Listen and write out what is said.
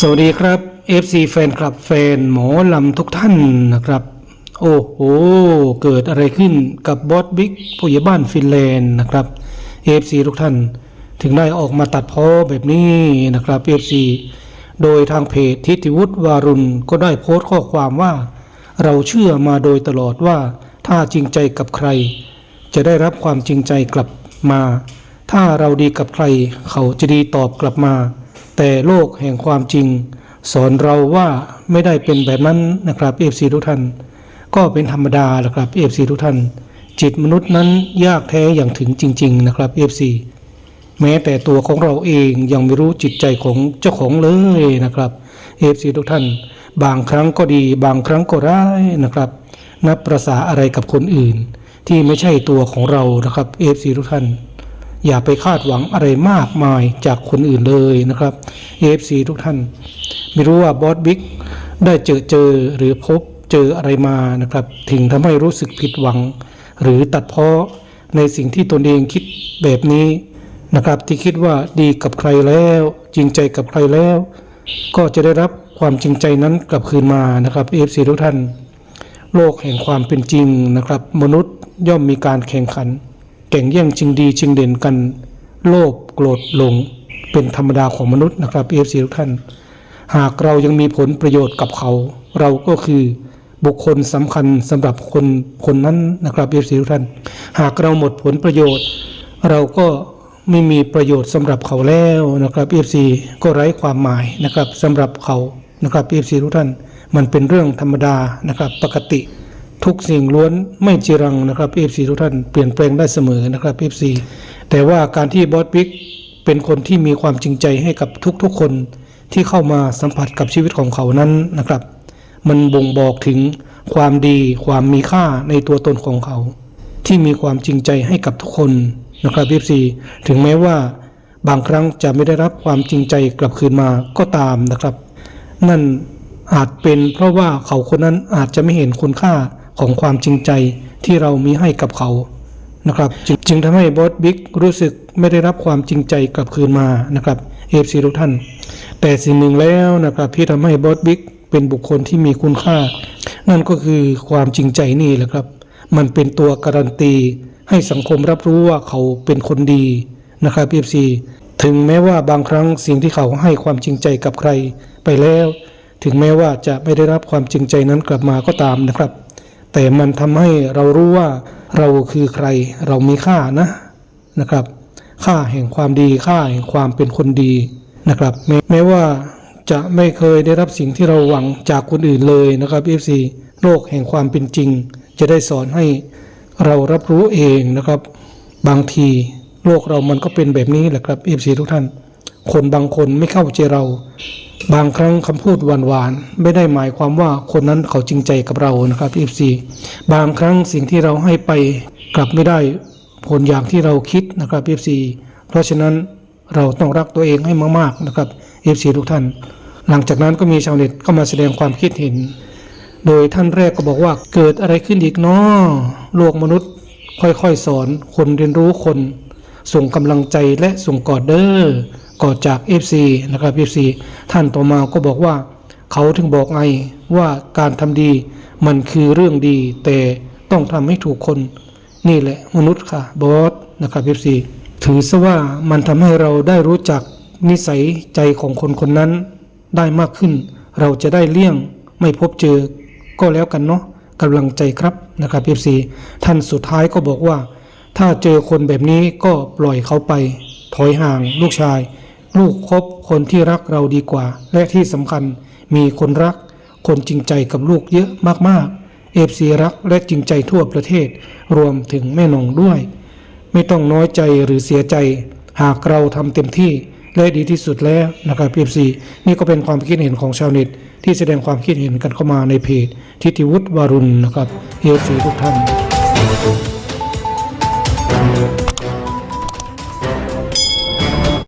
สวัสดีครับ FC แฟนคลับแฟนหมอลำทุกท่านนะครับ โอ้โห เกิดอะไรขึ้นกับบอสบิ๊กผู้ใหญ่บ้านฟินแลนด์นะครับ FC ทุกท่านถึงได้ออกมาตัดพ้อแบบนี้นะครับ FC โดยทางเพจทิติวุฒิวารุณก็ได้โพสต์ข้อความว่า เราเชื่อมาโดยตลอดว่าถ้าจริงใจกับใคร จะได้รับความจริงใจกลับมา ถ้าเราดีกับใคร เขาจะดีตอบกลับมา แต่โลกแห่งความจริง สอนเราว่าไม่ได้เป็นแบบนั้นนะครับเอฟซีทุกท่าน ก็เป็นธรรมดาแหละครับเอฟซีทุกท่าน จิตมนุษย์นั้นยากแท้อย่างถึงจริง ๆ นะครับเอฟซีแม้แต่ตัวของเราเองยังไม่รู้จิตใจของเจ้าของเลยนะครับเอฟซีทุกท่าน บางครั้งก็ดี บางครั้งก็ร้ายนะครับ นับประษาอะไรกับคนอื่น ที่ไม่ใช่ตัวของเรานะครับเอฟซีทุกท่าน อย่าไปคาดหวังอะไรมากมายจากคนอื่นเลยนะครับ AFC ทุกท่าน ไม่รู้ว่าบอสบิ๊กได้เจอเจอหรือพบเจออะไรมานะครับ ถึงทำให้รู้สึกผิดหวัง หรือตัดเพ้อในสิ่งที่ตนเองคิดแบบนี้นะครับ ที่คิดว่าดีกับใครแล้ว จริงใจกับใครแล้ว ก็จะได้รับความจริงใจนั้นกลับคืนมานะครับ AFC ทุกท่าน โลกแห่งความเป็นจริงนะครับ มนุษย์ย่อมมีการแข่งขัน แข่งแย่งชิงดีชิงเด่นกัน โลภโกรธหลงเป็นธรรมดาของมนุษย์นะครับเอฟซีทุกท่าน หากเรายังมีผลประโยชน์กับเขา เราก็คือบุคคลสำคัญสำหรับคนคนนั้นนะครับเอฟซีทุกท่าน หากเราหมดผลประโยชน์ เราก็ไม่มีประโยชน์สำหรับเขาแล้วนะครับเอฟซีก็ไร้ความหมายนะครับสำหรับเขานะครับเอฟซีทุกท่าน มันเป็นเรื่องธรรมดานะครับปกติ ทุกสิ่งล้วนไม่จีรังนะครับ FC ทุกท่านเปลี่ยนแปลงได้เสมอนะครับ FC แต่ว่าการที่บอสบิ๊กเป็นคนที่มีความจริงใจให้กับทุกๆคนที่เข้ามาสัมผัสกับชีวิตของเขานั้นนะครับ มันบ่งบอกถึงความดีความมีค่าในตัวตนของเขา ที่มีความจริงใจให้กับทุกคนนะครับ FC ถึงแม้ว่าบางครั้งจะไม่ได้รับความจริงใจกลับคืนมาก็ตามนะครับ นั่นอาจเป็นเพราะว่าเขาคนนั้นอาจจะไม่เห็นคุณค่า ของความจริงใจที่เรามีให้กับเขานะครับจึงจึงทำให้บอสบิ๊กรู้สึกไม่ได้รับความจริงใจกลับคืนมานะครับเอฟซีทุกท่าน แต่สิ่งหนึ่งแล้วนะครับที่ทำให้บอสบิ๊กเป็นบุคคลที่มีคุณค่า นั่นก็คือความจริงใจนี่แหละครับ มันเป็นตัวการันตี ให้สังคมรับรู้ว่าเขาเป็นคนดีนะครับเอฟซีถึงแม้ว่าบางครั้งสิ่งที่เขาให้ความจริงใจกับใครไปแล้ว ถึงแม้ว่าจะไม่ได้รับความจริงใจนั้นกลับมาก็ตามนะครับ แต่มันทำให้เรารู้ว่าเราคือใครเรามีค่านะนะครับ ค่าแห่งความดีค่าแห่งความเป็นคนดีนะครับ แม้แม้ว่าจะไม่เคยได้รับสิ่งที่เราหวังจากคนอื่นเลยนะครับ FC โลกแห่งความเป็นจริง จะได้สอนให้เรารับรู้เองนะครับ บางทีโลกเรามันก็เป็นแบบนี้แหละครับ FC ทุกท่าน คนบางคนไม่เข้าใจเรา บางครั้งคำพูดหวานๆไม่ได้หมายความว่าคนนั้นเขาจริงใจกับเรานะครับ FC บางครั้งสิ่งที่เราให้ไปกลับไม่ได้ผลอย่างที่เราคิดนะครับ FC เพราะฉะนั้นเราต้องรักตัวเองให้มากๆนะครับ FC ทุกท่าน หลังจากนั้นก็มีชาวเน็ตเข้ามาแสดงความคิดเห็น โดยท่านแรกก็บอกว่าเกิดอะไรขึ้นอีกเนาะโลกมนุษย์ค่อยๆสอนคนเรียนรู้คน ส่งกำลังใจและส่งกอดเด้อกอดจาก FC นะครับ FC ท่านต่อมาก็บอกว่า เขาถึงบอกไงว่าการทำดีมันคือเรื่องดี แต่ต้องทำให้ถูกคน นี่แหละมนุษย์ค่ะบอสนะครับ FC ถือซะว่ามันทำให้เราได้รู้จักนิสัยใจของคนคนนั้น ได้มากขึ้น เราจะได้เลี่ยงไม่พบเจอ ก็แล้วกันเนาะกำลังใจครับนะครับ FC ท่านสุดท้ายก็บอกว่า ถ้าเจอคนแบบนี้ก็ปล่อยเขาไป ถอยห่างลูกชาย ลูกคบคนที่รักเราดีกว่า และที่สำคัญมีคนรัก คนจริงใจกับลูกเยอะมากๆเอฟซีรักและจริงใจทั่วประเทศ รวมถึงแม่นงด้วย ไม่ต้องน้อยใจหรือเสียใจ หากเราทำเต็มที่และดีที่สุดแล้วนะครับเอฟซีนี่ก็เป็นความคิดเห็นของชาวเน็ต ที่แสดงความคิดเห็นกันเข้ามาในเพจทิติวุฒิวารุณนะครับเอฟซีทุกท่าน